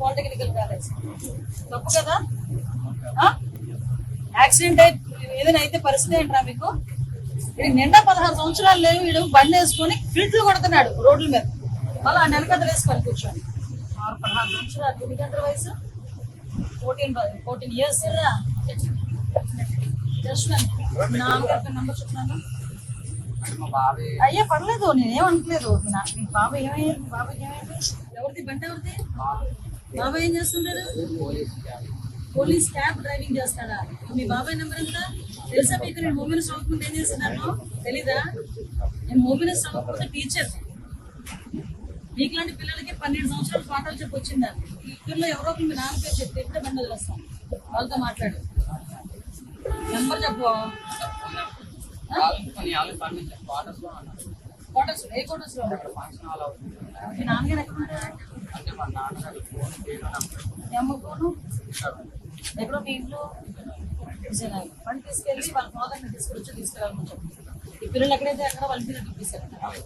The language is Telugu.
Polytechnical college. తప్పు కదా? యాక్సిడెంట్ అయి ఏదైనా అయితే పరిస్థితి ఏంట్రా మీకు? నిండా పదహారు సంవత్సరాలు లేవు వీడు బండి వేసుకొని ఫిల్ట్లు కొడుతున్నాడు రోడ్ల మీద. మళ్ళీ ఆ నెలకద్దలు వేసుకొని కూర్చొని ఆరు పదహారు సంవత్సరాలు. ఎన్ని గంటల వయసు? ఫోర్టీన్ ఫోర్టీన్ ఇయర్స్ జస్ట్ నాన్నగారి నెంబర్ చెప్తున్నాను. అయ్యే పర్లేదు నేనేమనట్లేదు నా మీ బాబాయ్ ఏమయ్యారు మీ బాబాయ్ ఏమైంది? ఎవరిది? బండి ఎవరిది? బాబాయ్ ఏం చేస్తుంటారు పోలీస్ క్యాబ్. డ్రైవింగ్ చేస్తాడా? మీ బాబాయ్ నెంబర్ ఎంత? తెలుసా మీకు? నేను మూవీని చదువుకుంటే ఏం చేస్తున్నాను? తెలీదా? నేను మూవీని చదువుకుంటే టీచర్. మీకులాంటి పిల్లలకి పన్నెండు సంవత్సరాలు పాఠాలు చెప్పి వచ్చిందా? ఇద్దరులో ఎవరో ఒకరు మీ నాన్న పేరు చెప్తే ఇప్పుడే బండి వదిలేస్తాను? వాళ్ళతో మాట్లాడు. నెంబర్ చెప్పు. కొన్ని క్వార్టర్స్లో ఉన్నారు క్వార్టర్స్ ఏ క్వార్టర్స్లో అక్కడ ఫంక్షన్ హాల్ అవుతుంది మీ నాన్నగారు ఎక్కడ ఉంటారు అంటే మా నాన్నగారు ఫోన్ ఎక్కడో మీ ఇంట్లో? పని తీసుకెళ్ళి వాళ్ళ ఫాదర్ని తీసుకొచ్చి తీసుకురావాలని చెప్పి ఈ పిల్లలు ఎక్కడైతే అక్కడ వాళ్ళ పిల్లలు తీసుకెళ్తారు